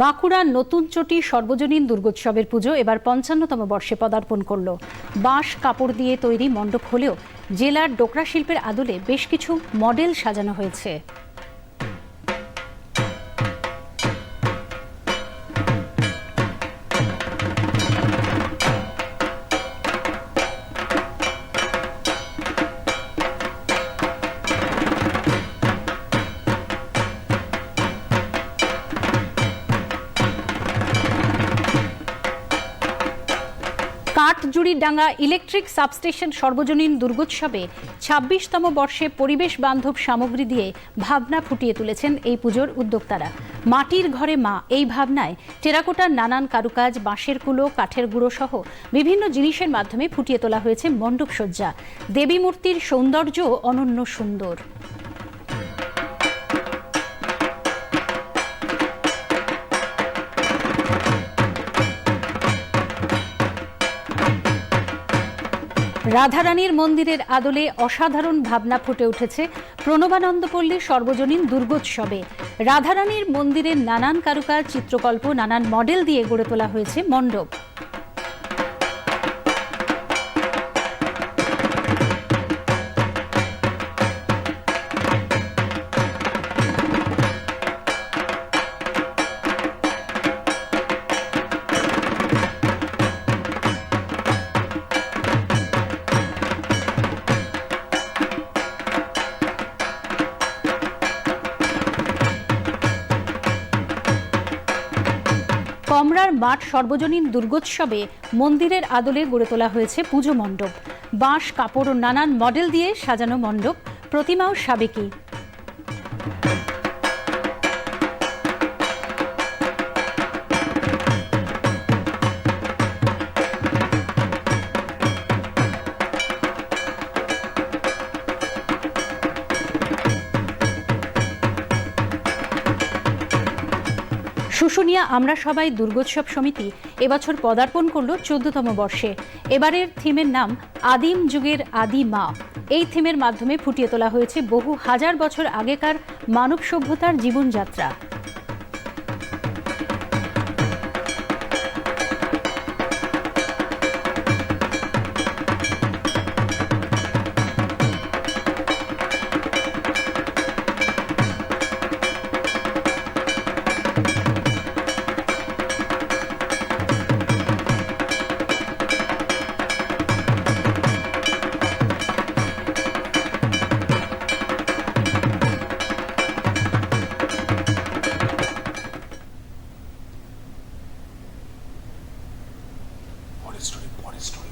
বাঁকুড়ার নতুন চটি সর্বজনীন দুর্গোৎসবের পুজো এবার পঞ্চান্নতম বর্ষে পদার্পণ করল। বাঁশ, কাপড় দিয়ে তৈরি মণ্ডপ হলেও জেলার ডোকরা শিল্পের আদলে বেশ কিছু মডেল সাজানো হয়েছে। কাঠজুড়িডাঙ্গা ইলেকট্রিক সাবস্টেশন সর্বজনীন দুর্গোৎসবে ছাব্বিশতম বর্ষে পরিবেশ বান্ধব সামগ্রী দিয়ে ভাবনা ফুটিয়ে তুলেছেন এই পুজোর উদ্যোক্তারা। মাটির ঘরে মা এই ভাবনায় টেরাকোটার নানান কারুকাজ, বাঁশের কুলো, কাঠের গুঁড়ো সহ বিভিন্ন জিনিসের মাধ্যমে ফুটিয়ে তোলা হয়েছে মণ্ডপসজ্জা। দেবী মূর্তির সৌন্দর্য অনন্য সুন্দর। রাধারানীর মন্দিরের আদলে অসাধারণ ভাবনা ফুটে উঠেছে প্রণবানন্দপল্লী সর্বজনীন দুর্গোৎসবে। রাধারানীর মন্দিরের নানান কারুকার চিত্রকল্প, নানান মডেল দিয়ে গড়ে তোলা হয়েছে মণ্ডপ। কমরার মাঠ সর্বজনীন দুর্গোৎসবে মন্দিরের আদলে গড়ে তোলা হয়েছে পুজো মণ্ডপ। বাঁশ, কাপড় ও নানান মডেল দিয়ে সাজানো মণ্ডপ। প্রতিমাও সাবেকি। শুশুনিয়া আমরা সবাই দুর্গোৎসব সমিতি এবছর পদার্পণ করল চোদ্দতম বর্ষে। এবারের থিমের নাম আদিম যুগের আদি মা। এই থিমের মাধ্যমে ফুটিয়ে তোলা হয়েছে বহু হাজার বছর আগেকার মানব সভ্যতার জীবনযাত্রা। story.